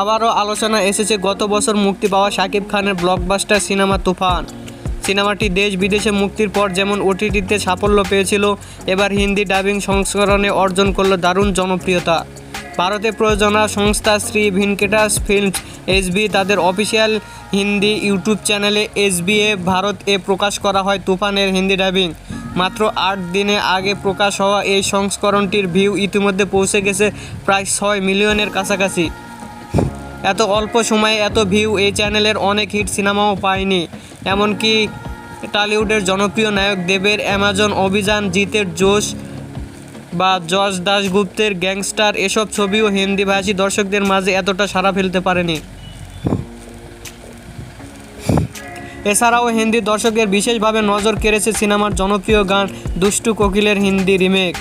আবারও আলোচনা এসেছে, গত বছর মুক্তি পাওয়া শাকিব খানের ব্লকবাস্টার সিনেমা তুফান। সিনেমাটি দেশ বিদেশে মুক্তির পর যেমন ওটিটিতে সাফল্য পেয়েছিল, এবার হিন্দি ডাবিং সংস্করণে অর্জন করল দারুণ জনপ্রিয়তা। ভারতে প্রযোজনা সংস্থা শ্রী ভিনকেটাস ফিল্মস এসবি তাদের অফিসিয়াল হিন্দি ইউটিউব চ্যানেলে এসবিএ ভারত এ প্রকাশ করা হয় তুফানের হিন্দি ডাবিং মাত্র আট দিনে আগে প্রকাশ হওয়া এই সংস্করণটির ভিউ ইতিমধ্যে পৌঁছে গেছে প্রায় ছয় মিলিয়নের কাছাকাছি। এত অল্প সময়ে এত ভিউ এই চ্যানেলের অনেক হিট সিনেমাও পায়নি এমনকি টলিউডের জনপ্রিয় নায়ক দেবের অ্যামাজন অভিযান, জিতের জোশ বা জর্জ দাশগুপ্তের গ্যাংস্টার এসব ছবিও হিন্দিভাষী দর্শকদের মাঝে এতটা সাড়া ফেলতে পারেনি। এছাড়াও হিন্দি দর্শকের বিশেষভাবে নজর কেড়েছে সিনেমার জনপ্রিয় গান দুষ্টু কোকিলের হিন্দি রিমেক